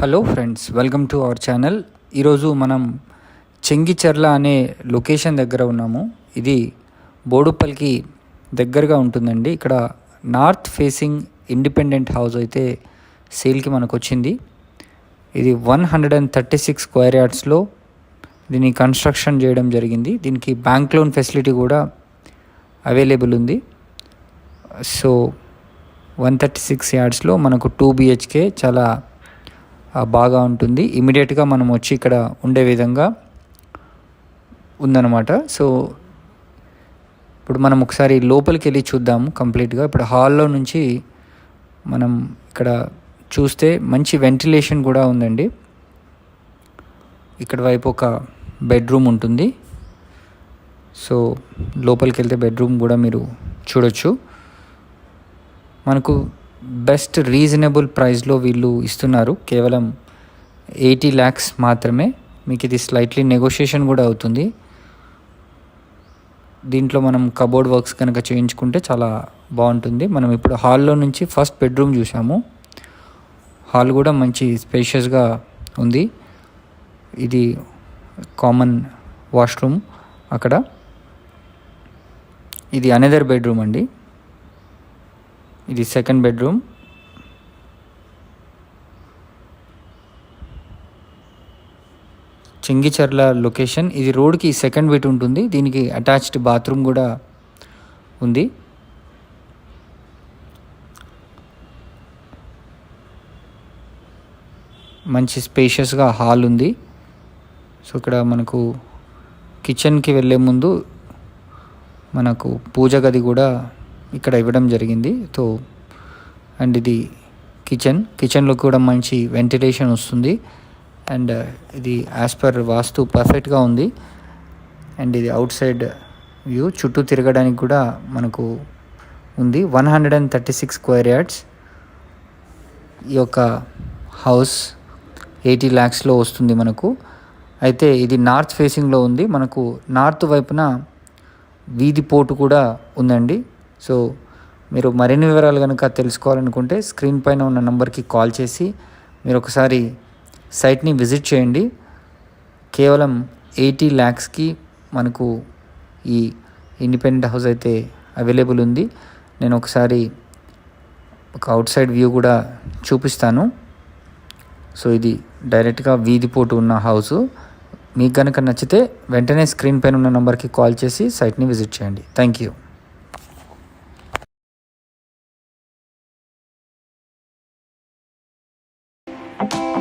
Hello friends welcome to our channel ఈరోజు మనం చెంగిచెర్ల అనే లొకేషన్ దగ్గర ఉన్నాము. ఇది బోడుపల్లికి దగ్గరగా ఉంటుందండి. ఇక్కడ నార్త్ ఫేసింగ్ ఇండిపెండెంట్ హౌస్ అయితే సేల్కి మనకు వచ్చింది ఇది one hundred and thirty six square యార్డ్స్లో దీన్ని కన్స్ట్రక్షన్ చేయడం జరిగింది. దీనికి బ్యాంక్ లోన్ ఫెసిలిటీ కూడా అవైలబుల్ ఉంది. సో వన్ థర్టీ సిక్స్ యార్డ్స్లో మనకు టూ బిహెచ్కే చాలా బాగా ఉంటుంది. ఇమీడియట్గా మనం వచ్చి ఇక్కడ ఉండే విధంగా ఉందన్నమాట. సో ఇప్పుడు మనం ఒకసారి లోపలికి వెళ్ళి చూద్దాము కంప్లీట్గా. ఇప్పుడు హాల్లో నుంచి మనం ఇక్కడ చూస్తే మంచి వెంటిలేషన్ కూడా ఉందండి. ఇక్కడ వైపు ఒక బెడ్రూమ్ ఉంటుంది. సో లోపలికి వెళ్తే బెడ్రూమ్ కూడా మీరు చూడొచ్చు. మనకు బెస్ట్ రీజనబుల్ ప్రైస్లో వీళ్ళు ఇస్తున్నారు. కేవలం ఎయిటీ ల్యాక్స్ మాత్రమే. మీకు ఇది స్లైట్లీ నెగోషియేషన్ కూడా అవుతుంది. దీంట్లో మనం కబోర్డ్ వర్క్స్ కనుక చేయించుకుంటే చాలా బాగుంటుంది. మనం ఇప్పుడు హాల్లో నుంచి ఫస్ట్ బెడ్రూమ్ చూసాము హాల్ కూడా మంచి స్పేషియస్గా ఉంది. ఇది కామన్ వాష్రూమ్ అక్కడ. ఇది అనదర్ బెడ్రూమ్ అండి. ఇది సెకండ్ బెడ్రూమ్ చెంగిచర్ల లొకేషన్ ఇది రోడ్కి సెకండ్ బిట్ ఉంటుంది. దీనికి అటాచ్డ్ బాత్రూమ్ కూడా ఉంది. మంచి స్పేషియస్గా హాల్ ఉంది. సో ఇక్కడ మనకు కిచెన్కి వెళ్ళే ముందు మనకు పూజ గది కూడా ఇక్కడ ఇవ్వడం జరిగింది. సో అండ్ ఇది కిచెన్. కిచెన్లో కూడా మంచి వెంటిలేషన్ వస్తుంది. అండ్ ఇది యాజ్ పర్ వాస్తు పర్ఫెక్ట్గా ఉంది. అండ్ ఇది అవుట్ సైడ్ వ్యూ. చుట్టూ తిరగడానికి కూడా మనకు ఉంది. One hundred and thirty six square yards. ఈ యొక్క హౌస్ ఎయిటీ ల్యాక్స్లో వస్తుంది మనకు. అయితే ఇది నార్త్ ఫేసింగ్లో ఉంది. మనకు నార్త్ వైపున వీధి పోటు కూడా ఉందండి. సో మీరు మరిన్ని వివరాలు కనుక తెలుసుకోవాలనుకుంటే స్క్రీన్ పైన ఉన్న నెంబర్కి కాల్ చేసి మీరు ఒకసారి సైట్ని విజిట్ చేయండి. కేవలం ఎయిటీ ల్యాక్స్కి మనకు ఈ ఇండిపెండెంట్ హౌస్ అయితే అవైలబుల్ ఉంది. నేను ఒకసారి ఒక అవుట్ సైడ్ వ్యూ కూడా చూపిస్తాను. సో ఇది డైరెక్ట్గా వీధి పోటు ఉన్న హౌస్. మీకు కనుక నచ్చితే వెంటనే స్క్రీన్ పైన ఉన్న నెంబర్కి కాల్ చేసి సైట్ని విజిట్ చేయండి. Thank you. Bye.